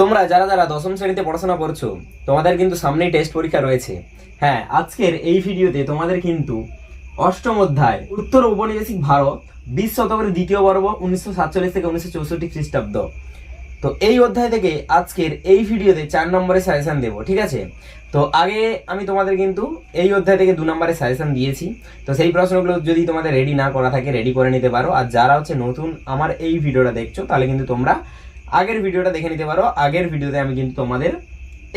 তোমরা যারা যারা দশম শ্রেণীতে পড়াশোনা করছ, তোমাদের কিন্তু সামনেই টেস্ট পরীক্ষা রয়েছে। হ্যাঁ আজকের এই ভিডিওতে তোমাদের কিন্তু অষ্টম অধ্যায়, উত্তর ঔপনিবেশিক ভারত, বিশ শতকের দ্বিতীয় পর্ব, উনিশশো সাতচল্লিশ থেকে উনিশশো চৌষট্টি খ্রিস্টাব্দ। তো এই অধ্যায় থেকে আজকের এই ভিডিওতে চার নম্বরে সাজেশন দেবো, ঠিক আছে? তো আগে আমি তোমাদের কিন্তু এই অধ্যায় থেকে দু নম্বরে সাজেশন দিয়েছি। তো সেই প্রশ্নগুলো যদি তোমাদের রেডি না করা থাকে রেডি করে নিতে পারো। আর যারা হচ্ছে নতুন আমার এই ভিডিওটা দেখছ, তাহলে কিন্তু তোমরা আগের ভিডিওটা দেখে নিতে পারো। আগের ভিডিওতে আমি কিন্তু তোমাদের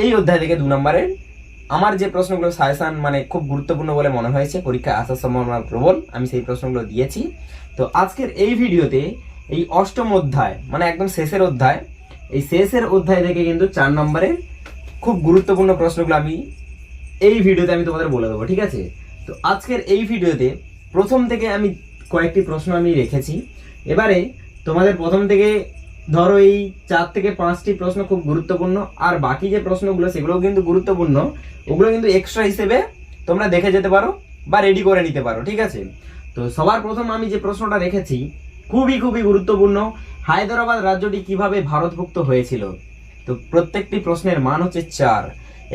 এই অধ্যায় থেকে দু নম্বরের আমার যে প্রশ্নগুলো সাজেশন মানে খুব গুরুত্বপূর্ণ বলে মনে হয়েছে পরীক্ষায় আসার সম্ভাবনা প্রবল, আমি সেই প্রশ্নগুলো দিয়েছি। তো আজকের এই ভিডিওতে এই অষ্টম অধ্যায় মানে একদম শেষের অধ্যায়, এই শেষের অধ্যায় থেকে কিন্তু চার নম্বরের খুব গুরুত্বপূর্ণ প্রশ্নগুলো আমি এই ভিডিওতে আমি তোমাদের বলে দেবো, ঠিক আছে? তো আজকের এই ভিডিওতে প্রথম থেকে আমি কয়েকটি প্রশ্ন আমি রেখেছি। এবারে তোমাদের প্রথম থেকে ধরো এই চার থেকে পাঁচটি প্রশ্ন খুব গুরুত্বপূর্ণ, আর বাকি যে প্রশ্নগুলো, সেগুলোও কিন্তু গুরুত্বপূর্ণ, ওগুলো কিন্তু এক্সট্রা হিসেবে তোমরা দেখে যেতে পারো বা রেডি করে নিতে পারো, ঠিক আছে? তো সবার প্রথম আমি যে প্রশ্নটা রেখেছি, খুবই খুবই গুরুত্বপূর্ণ, হায়দ্রাবাদ রাজ্যটি কীভাবে ভারতভুক্ত হয়েছিল? তো প্রত্যেকটি প্রশ্নের মান হচ্ছে চার।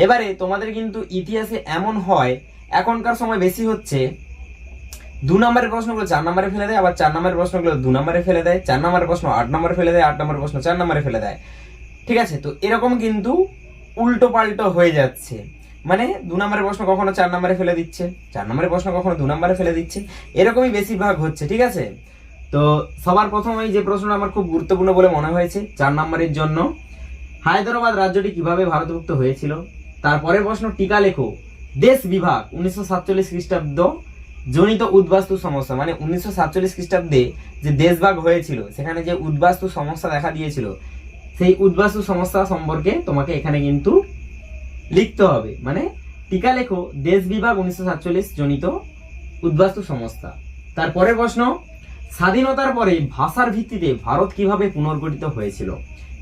এবারে তোমাদের কিন্তু ইতিহাসে এমন হয়, এখনকার সময় বেশি হচ্ছে দু নম্বরের প্রশ্নগুলো চার নম্বরে ফেলে দেয়, আবার চার নম্বরের প্রশ্নগুলো দু নম্বরে ফেলে দেয়, চার নম্বরের প্রশ্ন আট নম্বরে ফেলে দেয়, আট নম্বরের প্রশ্ন চার নম্বরে ফেলে দেয়। ঠিক আছে, তো এরকম কিন্তু উল্টো পাল্টো হয়ে যাচ্ছে। মানে দু নম্বরের প্রশ্ন কখনো চার নম্বরে ফেলে দিচ্ছে, চার নম্বরের প্রশ্ন কখনো দু নম্বরে ফেলে দিচ্ছে, এরকমই বেশিরভাগ হচ্ছে, ঠিক আছে? তো সবার প্রথম এই যে প্রশ্নটা আমার খুব গুরুত্বপূর্ণ বলে মনে হয়েছে, চার নম্বরের জন্য, হায়দ্রাবাদ রাজ্যটি কীভাবে ভারতভুক্ত হয়েছিল? তারপরের প্রশ্ন টিকা লেখো। দেশ বিভাগ, উনিশশো সাতচল্লিশ খ্রিস্টাব্দ জনিত উদ্বাস্তু সমস্যা মানে উনিশশো সাতচল্লিশ খ্রিস্টাব্দে যে দেশভাগ হয়েছিল, সেখানে যে উদ্বাস্তু সমস্যা দেখা দিয়েছিল, সেই উদ্বাস্তু সমস্যা সম্পর্কে তোমাকে এখানে কিন্তু লিখতে হবে। মানে টিকা লেখো, দেশ বিভাগ উনিশশো সাতচল্লিশ জনিত উদ্বাস্তু সমস্যা। তারপরের প্রশ্ন স্বাধীনতার পরে ভাষার ভিত্তিতে ভারত কীভাবে পুনর্গঠিত হয়েছিল?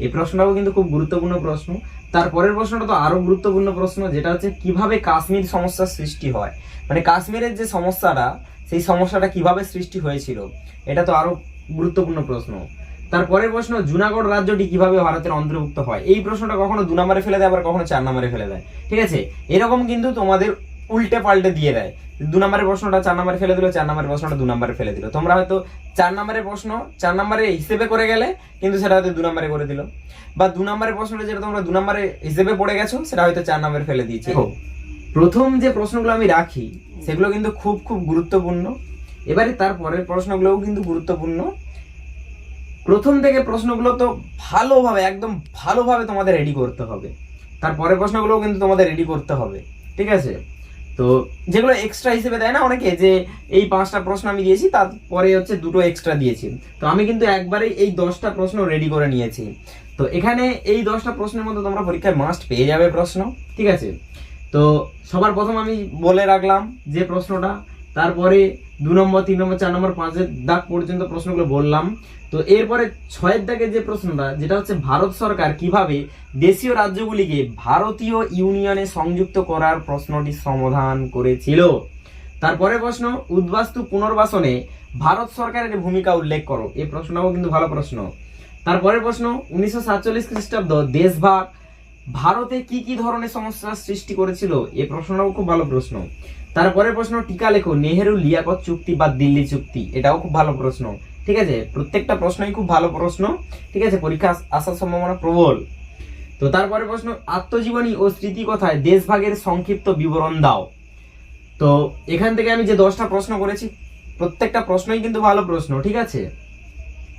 এই প্রশ্নটাও কিন্তু খুব গুরুত্বপূর্ণ প্রশ্ন। তারপরের প্রশ্নটা তো আরও গুরুত্বপূর্ণ প্রশ্ন, যেটা হচ্ছে কীভাবে কাশ্মীর সমস্যার সৃষ্টি হয়? মানে কাশ্মীরের যে সমস্যাটা, সেই সমস্যাটা কীভাবে সৃষ্টি হয়েছিল? এটা তো আরও গুরুত্বপূর্ণ প্রশ্ন। তারপরের প্রশ্ন, জুনাগড় রাজ্যটি কীভাবে ভারতের অন্তর্ভুক্ত হয়? এই প্রশ্নটা কখনো দু নম্বরে ফেলে দেয়, আবার কখনো চার নম্বরে ফেলে দেয়। ঠিক আছে? এরকম কিন্তু তোমাদের উল্টে পাল্টে দিয়ে দেয়। দু নম্বরের প্রশ্নটা চার নম্বরে ফেলে দিল চার নম্বরের প্রশ্নটা দু নম্বরে ফেলে দিল। তোমরা হয়তো চার নম্বরের প্রশ্ন চার নম্বরে হিসেবে করে গেলে কিন্তু সেটা হয়তো দু নম্বরে করে দিল। বা দু নম্বরের প্রশ্নটা যেটা তোমরা দু নম্বরে হিসেবে পড়ে গেছো সেটা হয়তো চার নম্বরে ফেলে দিয়েছে। প্রথম যে প্রশ্নগুলো আমি রাখি সেগুলো কিন্তু খুব খুব গুরুত্বপূর্ণ। এবারে তারপরের প্রশ্নগুলোও কিন্তু গুরুত্বপূর্ণ। প্রথম থেকে প্রশ্নগুলো তো ভালোভাবে একদম ভালোভাবে তোমাদের রেডি করতে হবে। তারপরের প্রশ্নগুলোও কিন্তু তোমাদের রেডি করতে হবে। ঠিক আছে? তো যেগুলো এক্সট্রা হিসেবে দেয় না অনেকে, যে এই পাঁচটা প্রশ্ন আমি দিয়েছি, তারপরে হচ্ছে দুটো এক্সট্রা দিয়েছি। তো আমি কিন্তু একবারেই এই দশটা প্রশ্ন রেডি করে নিয়েছি। তো এখানে এই দশটা প্রশ্নের মধ্যে তোমরা পরীক্ষায় মাস্ট পেয়ে যাবে প্রশ্ন, ঠিক আছে? তো সবার প্রথম আমি বলে রাখলাম যে প্রশ্নটা তারপরে দু নম্বর, তিন নম্বর, চার নম্বর, পাঁচের দাগ পর্যন্ত প্রশ্নগুলো বললাম। তো এরপরে ছয়ের দাগে যে প্রশ্নটা, যেটা হচ্ছে ভারত সরকার কীভাবে দেশীয় রাজ্যগুলিকে ভারতীয় ইউনিয়নে সংযুক্ত করার প্রশ্নটি সমাধান করেছিল? তারপরে প্রশ্ন, উদ্বাস্তু পুনর্বাসনে ভারত সরকারের ভূমিকা উল্লেখ করো। এই প্রশ্নটাও কিন্তু ভালো প্রশ্ন। তারপরে প্রশ্ন, উনিশশো সাতচল্লিশ খ্রিস্টাব্দ দেশভাগ ভারতে কি কি ধরনের সমস্যার সৃষ্টি করেছিল? এ প্রশ্নটাও খুব ভালো প্রশ্ন। তারপরে প্রশ্ন, টিকা লেখো, নেহেরু, লিয়াকত চুক্তি বা দিল্লি চুক্তি? এটাও খুব ভালো প্রশ্ন। ঠিক আছে? প্রত্যেকটা প্রশ্নই খুব ভালো প্রশ্ন। ঠিক আছে? পরীক্ষা আসার সম্ভাবনা প্রবল। তো তারপরে প্রশ্ন, আত্মজীবনী ও স্মৃতিকথায় দেশভাগের সংক্ষিপ্ত বিবরণ দাও। তো এখান থেকে আমি যে দশটা প্রশ্ন করেছি, প্রত্যেকটা প্রশ্নই কিন্তু ভালো প্রশ্ন। ঠিক আছে?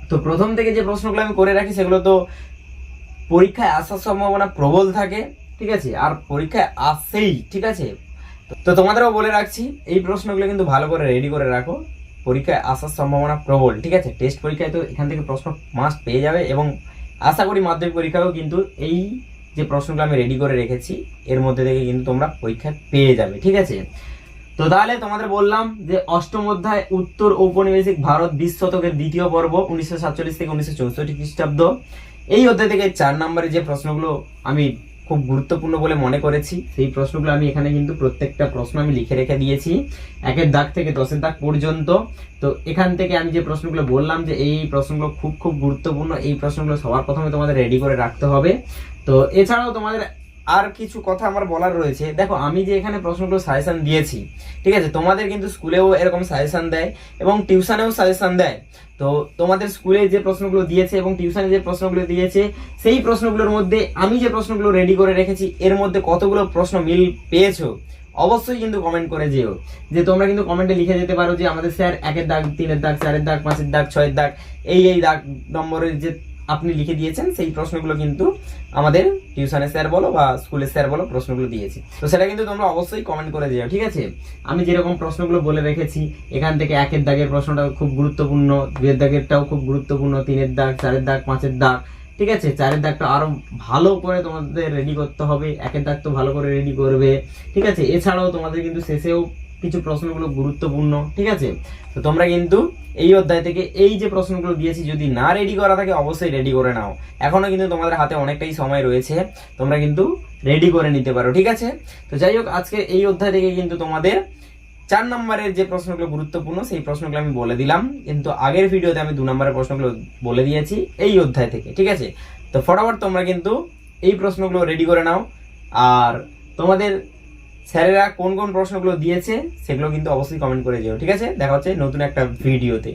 তো প্রথম থেকে যে প্রশ্নগুলো আমি করে রাখি, সেগুলো তো পরীক্ষায় আসার সম্ভাবনা প্রবল থাকে, ঠিক আছে? আর পরীক্ষায় আসেই, ঠিক আছে? তো তোমাদেরও বলে রাখছি, এই প্রশ্নগুলো কিন্তু ভালো করে রেডি করে রাখো। পরীক্ষায় আসার সম্ভাবনা প্রবল, ঠিক আছে? টেস্ট পরীক্ষায় তো এখান থেকে প্রশ্ন মাস্ট পেয়ে যাবে এবং আশা করি মাধ্যমিক পরীক্ষাও কিন্তু এই যে প্রশ্নগুলো আমি রেডি করে রেখেছি, এর মধ্যে থেকে কিন্তু তোমরা পরীক্ষায় পেয়ে যাবে, ঠিক আছে? তো তাহলে তোমাদের বললাম যে অষ্টম অধ্যায় উত্তর ঔপনিবেশিক ভারত বিশ শতকের দ্বিতীয় পর্ব, উনিশশো সাতচল্লিশ থেকে উনিশশো চৌষট্টি খ্রিস্টাব্দ। এই অধ্যায় থেকে চার নম্বরে যে প্রশ্নগুলো আমি খুব গুরুত্বপূর্ণ বলে মনে করেছি, সেই প্রশ্নগুলো আমি এখানে কিন্তু প্রত্যেকটা প্রশ্ন আমি লিখে রেখে দিয়েছি। একের দাগ থেকে দশের দাগ পর্যন্ত। তো এখান থেকে আমি যে প্রশ্নগুলো বললাম যে এই প্রশ্নগুলো খুব খুব গুরুত্বপূর্ণ, এই প্রশ্নগুলো সবার প্রথমে তোমাদের রেডি করে রাখতে হবে। তো এছাড়াও তোমাদের আর কিছু কথা আমার বলার রয়েছে। দেখো, আমি যে এখানে প্রশ্নগুলো সাজেশন দিয়েছি, ঠিক আছে? তোমাদের কিন্তু স্কুলেও এরকম সাজেশন দেয় এবং টিউশনেও সাজেশন দেয়। তো তোমাদের স্কুলে যে প্রশ্নগুলো দিয়েছে এবং টিউশনে যে প্রশ্নগুলো দিয়েছে, সেই প্রশ্নগুলোর মধ্যে আমি যে প্রশ্নগুলো রেডি করে রেখেছি, এর মধ্যে কতগুলো প্রশ্ন মিল পেয়েছ? অবশ্যই কিন্তু কমেন্ট করে যেও। যে তোমরা কিন্তু কমেন্টে লিখে যেতে পারো যে আমাদের স্যার একের দাগ, তিনের দাগ, চারের দাগ, পাঁচের দাগ, ছয়ের দাগ, এই এই দাগ, নম্বরের যে আপনি লিখে দিয়েছেন, সেই প্রশ্নগুলো কিন্তু আমাদের টিউশনের স্যার বলো বা স্কুলের স্যার বলো প্রশ্নগুলো দিয়েছি। তো সেটা কিন্তু তোমরা অবশ্যই কমেন্ট করে দিও, ঠিক আছে? আমি যেরকম প্রশ্নগুলো বলে রেখেছি, এখান থেকে একের দাগের প্রশ্নটা খুব গুরুত্বপূর্ণ দুয়ের দাগেরটাও খুব গুরুত্বপূর্ণ, তিনের দাগ, চারের দাগ, পাঁচের দাগ, ঠিক আছে? চারের দাগটা আরও ভালো করে তোমাদের রেডি করতে হবে, একের দাগ তো ভালো করে রেডি করবে, ঠিক আছে? এছাড়াও তোমাদের কিন্তু শেষেও কিছু প্রশ্নগুলো গুরুত্বপূর্ণ, ঠিক আছে? তো তোমরা কিন্তু এই অধ্যায় থেকে এই যে প্রশ্নগুলো দিয়েছি, যদি না রেডি করা থাকে, অবশ্যই রেডি করে নাও। এখনও কিন্তু তোমাদের হাতে অনেকটাই সময় রয়েছে, তোমরা কিন্তু রেডি করে নিতে পারো, ঠিক আছে? তো যাই হোক, আজকে এই অধ্যায় থেকে কিন্তু তোমাদের চার নম্বরের যে প্রশ্নগুলো গুরুত্বপূর্ণ, সেই প্রশ্নগুলো আমি বলে দিলাম। কিন্তু আগের ভিডিওতে আমি দু নম্বরের প্রশ্নগুলো বলে দিয়েছি এই অধ্যায় থেকে, ঠিক আছে? তো ফটাফট তোমরা কিন্তু এই প্রশ্নগুলো রেডি করে নাও। আর তোমাদের স্যারেরা কোন কোন প্রশ্নগুলো দিয়েছে, সেগুলো কিন্তু অবশ্যই কমেন্ট করে যেও, ঠিক আছে? দেখা হচ্ছে নতুন একটা ভিডিওতে